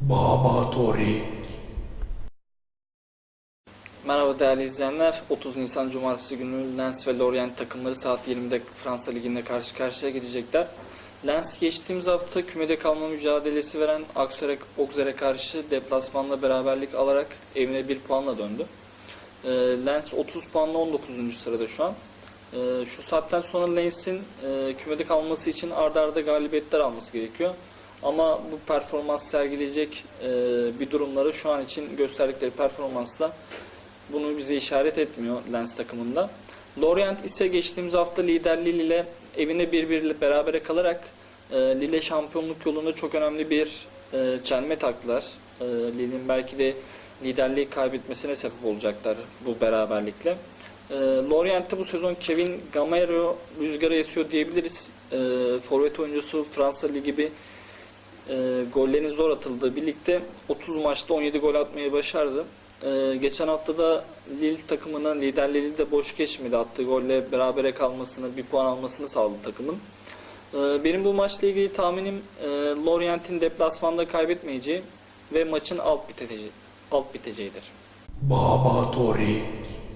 Baba Torik. Merhaba değerli izleyenler. 30 Nisan Cumartesi günü Lens ve Lorient takımları saat 20'de Fransa Ligi'nde karşı karşıya gelecekler. Lens geçtiğimiz hafta kümede kalma mücadelesi veren Auxerre Auxerre'e karşı deplasmanla beraberlik alarak evine bir puanla döndü. Ee, Lens 30 puanla 19. sırada şu an. Ee, şu saatten sonra Lens'in e, kümede kalması için ardarda arda galibiyetler alması gerekiyor. Ama bu performans sergileyecek e, bir durumları şu an için gösterdikleri performansla bunu bize işaret etmiyor Lens takımında. Lorient ise geçtiğimiz hafta liderliği ile evine birbiriyle berabere kalarak e, Lille şampiyonluk yolunda çok önemli bir e, çelme taktılar. E, Lille'in belki de liderliği kaybetmesine sebep olacaklar bu beraberlikle. E, Lorient'te bu sezon Kevin Gamero rüzgara esiyor diyebiliriz. E, forvet oyuncusu Fransa Ligi gibi e, gollerin zor atıldığı birlikte 30 maçta 17 gol atmayı başardı. E, geçen hafta da Lille takımının liderliği de boş geçmedi. Attığı golle berabere kalmasını, bir puan almasını sağladı takımın. E, benim bu maçla ilgili tahminim e, Lorient'in deplasmanda kaybetmeyeceği ve maçın alt biteceği, alt biteceğidir. Baba Torik.